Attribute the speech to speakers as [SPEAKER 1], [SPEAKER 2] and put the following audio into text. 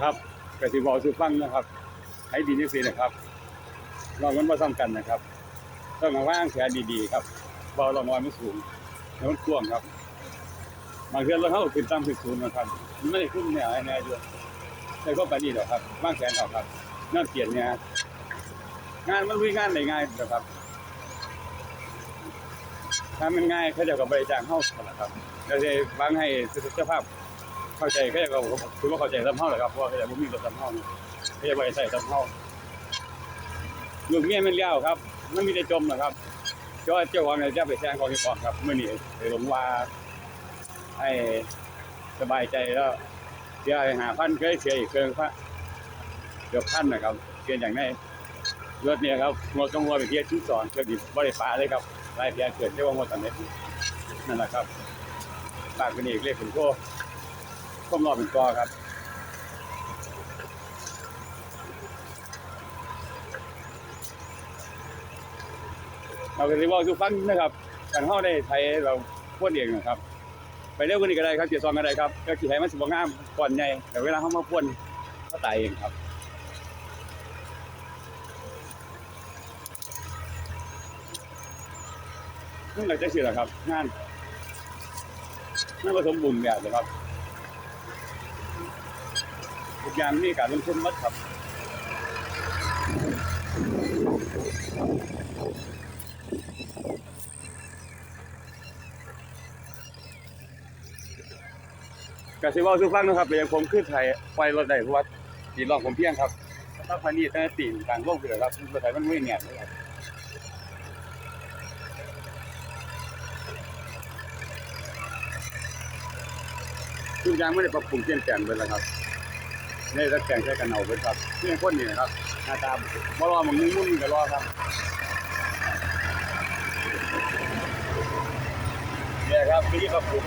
[SPEAKER 1] ครับกสิบอกสุฟังนะครับให้ดีนี่สินะครับลองมันมาซ้ำกันนะครับ ต้องมาว่างแขนดีๆครับเบาลองนอนไม่สูงแล้วมันกว้างครับบางเทื่อเราเข้าขึ้นตามขึ้นสูนะครับมันไม่ได้ขึ้นแนวแน่ๆด้วยแต่ก็ไปนี่หรอกครับว่างแขนเอาครับน่าเกลียดเนี่ยงานมันวิ่งงานได้ง่ายนะครับถ้ามันง่ายเขาจะกับบริจาคเข้าหรอกครับเราจะวางให้สุขภาพ เข้าใจเขาจะก็คือว่าเข้าใจซ้ำเฮาแหละครับเพราะว่าเขาจะบ่มีรถซ้ำเฮาเนี่ยเขาจะบ่ได้ใส่ซ้ำเฮาลูกเมียมันเลี้ยวครับมันมีแต่จมนะครับเจ้าเจ้าของเนี่ยจะไปแซงของที่ก่อนครับมื้อนี้ไปหลงว่าให้สบายใจแล้วเสียหาพันเคยเสียอีกเกินพระเกือบพันนะครับเกินอย่างแน่รถเนี่ยครับงดต้องหัวไปเที่ยวชุดสอนเกิดดิบ่ได้ปาเลยครับรายเพียเกิดเรียกว่างดตอนนี้นั่นแหละครับฝากเป็นอีกเลขถึงโค ก้มรอบเป็นกอครับเราก็เลยบอกทุกฟังนะครับการเข้าได้ไทยเราพูดเองนะครับ ไปเร็วกว่านี้ก็ได้ครับเกียร์ซองก็ได้ครับก็ขี่ให้มันสบงามก่อนใหญ่แต่เวลาเขามาพ่นเขาตายเองครับนี่เราจะเสียหรอครับงานนั่นผสมบุญแบบนะครับ ทุกอย่างมีการลงทุนหมัดครับกสิเว่าสุฟังนะครับเรียนผมขึ้นไทยไฟรถได้เพราะว่าตีรองผมเพียงครับถ้าพันนี้ตั้งแต่ตีนกลางโลกเลยครับรถไถมันไม่แง่เลยครับทุกอย่างไม่ได้ปรับปรุงเปลี่ยนแปลงเลยนะครับ นี่รักแกงใช้กันเอาเป็นครับนี่คนนี่นะครับหน้าตาบ่รอมันมุ่งมุ่งก็รอครับเนี่ยครับวิธีปรับผม